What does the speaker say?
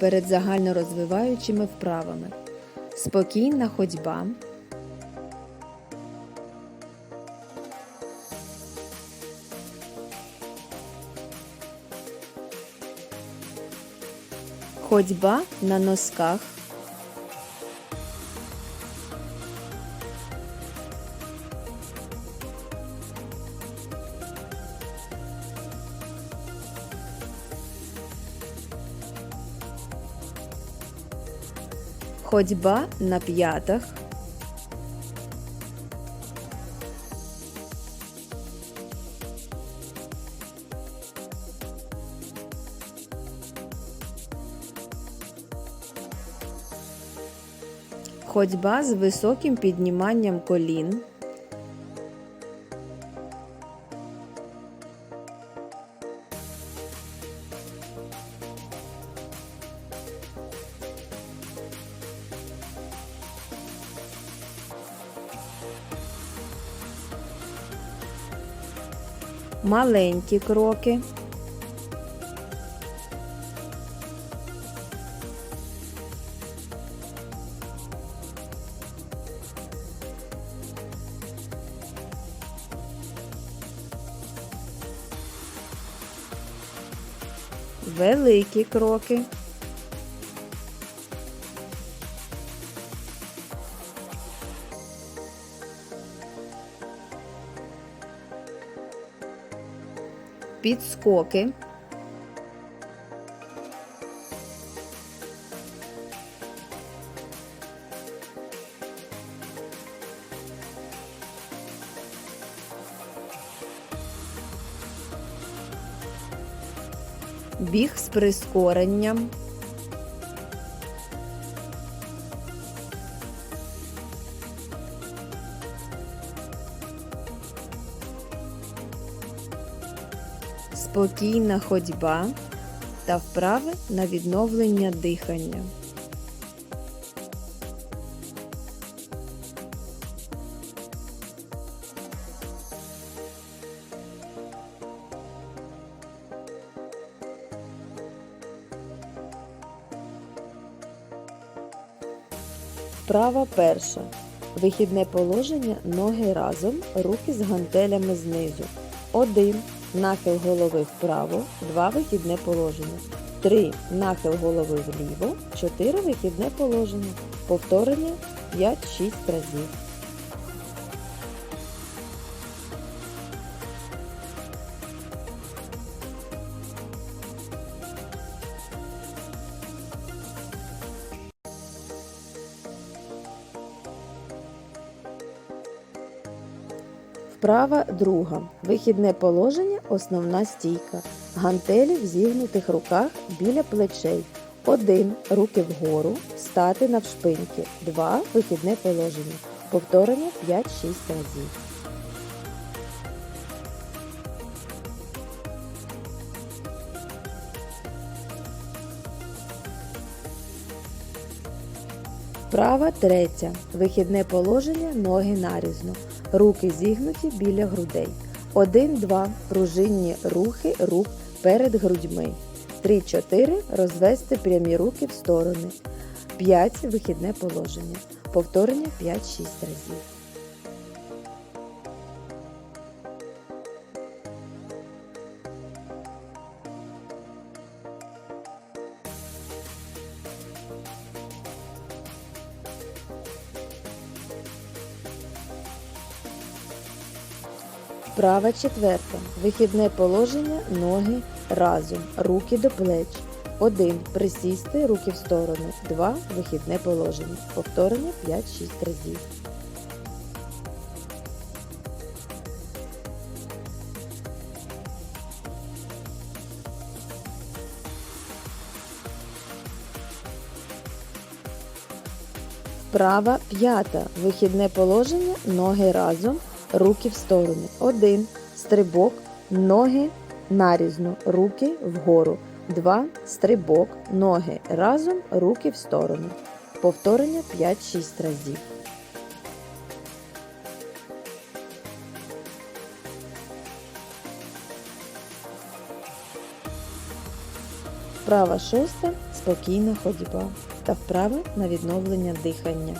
перед загальнорозвиваючими вправами. Спокійна ходьба. Ходьба на носках. Ходьба на п'ятах. Ходьба з високим підніманням колін. Маленькі кроки. Великі кроки. Підскоки. Біг з прискоренням. Спокійна ходьба та вправи на відновлення дихання. Вправа перша. Вихідне положення ноги разом, руки з гантелями знизу. 1. Нахил голови вправо, 2 вихідне положення. 3. Нахил голови вліво, 4 вихідне положення. Повторення 5-6 разів. Вправа друга. Вихідне положення, основна стійка. Гантелі в зігнутих руках біля плечей. 1. Руки вгору. Стати навшпиньки. 2. Вихідне положення. Повторення 5-6 разів. Вправа третя. Вихідне положення, ноги нарізно. Руки зігнуті біля грудей. 1-2 пружинні рухи рук перед грудьми. 3-4 розвести прямі руки в сторони. 5 вихідне положення. Повторення 5-6 разів. Вправа четверта. Вихідне положення, ноги разом, руки до плеч. 1. Присісти, руки в сторони. 2. Вихідне положення. Повторення 5-6 разів. Вправа п'ята. Вихідне положення, ноги разом, руки в сторони. 1. Стрибок, ноги нарізно, руки вгору. 2. Стрибок, ноги разом, руки в сторони. Повторення 5-6 разів. Вправа шоста. спокійна ходьба та вправи на відновлення дихання.